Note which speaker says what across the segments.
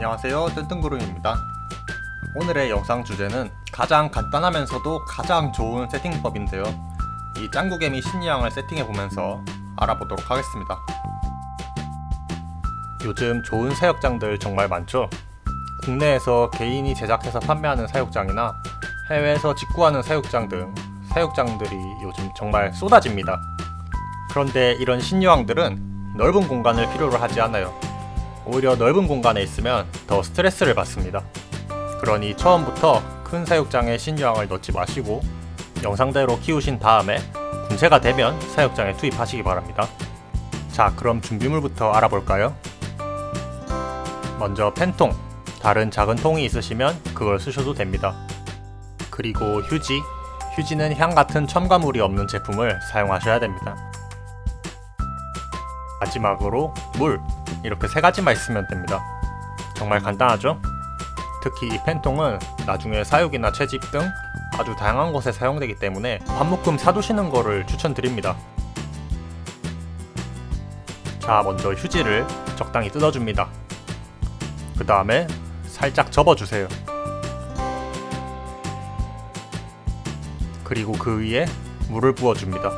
Speaker 1: 안녕하세요. 뜬뜬구름입니다. 오늘의 영상 주제는 가장 간단하면서도 가장 좋은 세팅법인데요. 이 짱구개미 신유양을 세팅해보면서 알아보도록 하겠습니다. 요즘 좋은 사육장들 정말 많죠? 국내에서 개인이 제작해서 판매하는 사육장이나 해외에서 직구하는 사육장 등 사육장들이 요즘 정말 쏟아집니다. 그런데 이런 신유황들은 넓은 공간을 필요로 하지 않아요 오히려 넓은 공간에 있으면 더 스트레스를 받습니다. 그러니 처음부터 큰 사육장에 신유황을 넣지 마시고 영상대로 키우신 다음에 군세가 되면 사육장에 투입하시기 바랍니다. 자, 그럼 준비물부터 알아볼까요? 먼저 펜통, 다른 작은 통이 있으시면 그걸 쓰셔도 됩니다. 그리고 휴지, 휴지는 향 같은 첨가물이 없는 제품을 사용하셔야 됩니다. 마지막으로 물, 이렇게 세 가지만 있으면 됩니다. 정말 간단하죠? 특히 이 펜통은 나중에 사육이나 채집 등 아주 다양한 곳에 사용되기 때문에 한 묶음 사두시는 거를 추천드립니다. 자, 먼저 휴지를 적당히 뜯어줍니다. 그 다음에 살짝 접어주세요. 그리고 그 위에 물을 부어줍니다.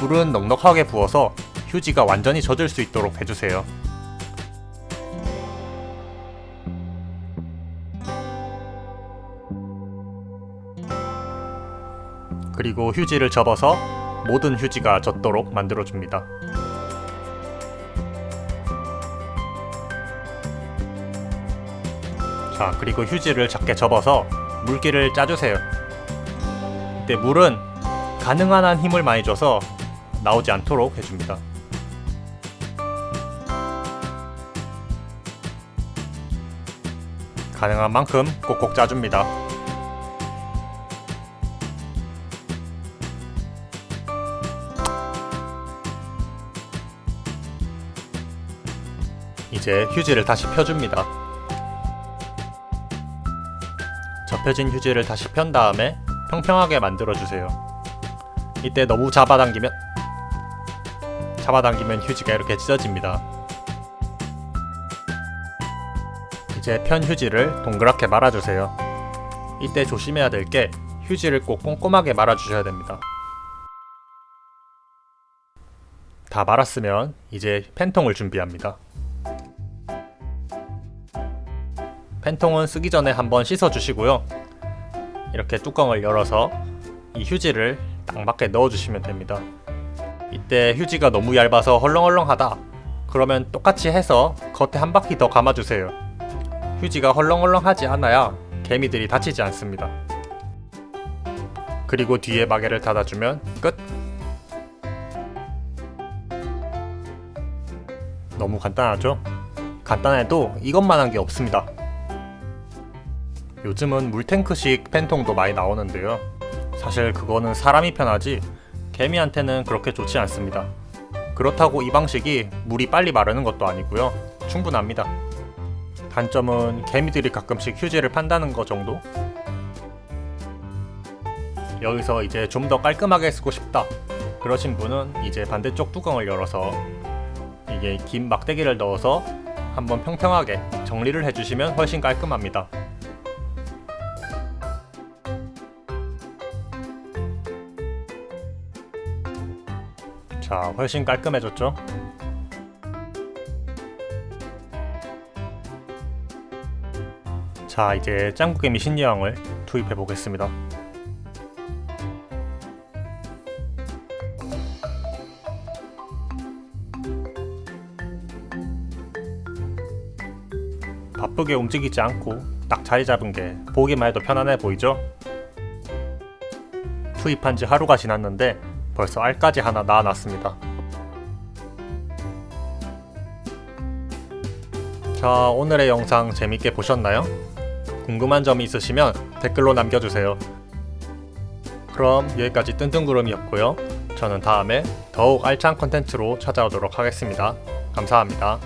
Speaker 1: 물은 넉넉하게 부어서 휴지가 완전히 젖을 수 있도록 해주세요. 그리고 휴지를 접어서 모든 휴지가 젖도록 만들어줍니다. 자, 그리고 휴지를 작게 접어서 물기를 짜주세요. 이때 물은 가능한 한 힘을 많이 줘서 나오지 않도록 해줍니다. 가능한 만큼 꼭꼭 짜줍니다. 이제 휴지를 다시 펴줍니다. 접혀진 휴지를 다시 편 다음에 평평하게 만들어주세요. 이때 너무 잡아당기면 잡아당기면 휴지가 이렇게 찢어집니다. 이제 편 휴지를 동그랗게 말아주세요. 이때 조심해야 될 게 휴지를 꼭 꼼꼼하게 말아주셔야 됩니다. 다 말았으면 이제 펜통을 준비합니다. 펜통은 쓰기 전에 한번 씻어주시고요. 이렇게 뚜껑을 열어서 이 휴지를 딱 맞게 넣어주시면 됩니다. 이때 휴지가 너무 얇아서 헐렁헐렁하다. 그러면 똑같이 해서 겉에 한 바퀴 더 감아주세요. 휴지가 헐렁헐렁하지 않아야 개미들이 다치지 않습니다. 그리고 뒤에 마개를 닫아주면 끝! 너무 간단하죠? 간단해도 이것만한 게 없습니다. 요즘은 물탱크식 펜통도 많이 나오는데요. 사실 그거는 사람이 편하지 개미한테는 그렇게 좋지 않습니다. 그렇다고 이 방식이 물이 빨리 마르는 것도 아니고요. 충분합니다. 단점은 개미들이 가끔씩 휴지를 판다는 거 정도? 여기서 이제 좀 더 깔끔하게 쓰고 싶다. 그러신 분은 이제 반대쪽 뚜껑을 열어서 이게 긴 막대기를 넣어서 한번 평평하게 정리를 해주시면 훨씬 깔끔합니다. 자, 훨씬 깔끔해졌죠? 자, 이제 짱구개미 신유황을 투입해 보겠습니다. 바쁘게 움직이지 않고 딱 자리 잡은 게 보기만 해도 편안해 보이죠? 투입한 지 하루가 지났는데 벌써 알까지 하나 낳아놨습니다. 자, 오늘의 영상 재밌게 보셨나요? 궁금한 점이 있으시면 댓글로 남겨주세요. 그럼 여기까지 뜬뜬구름이었고요. 저는 다음에 더욱 알찬 컨텐츠로 찾아오도록 하겠습니다. 감사합니다.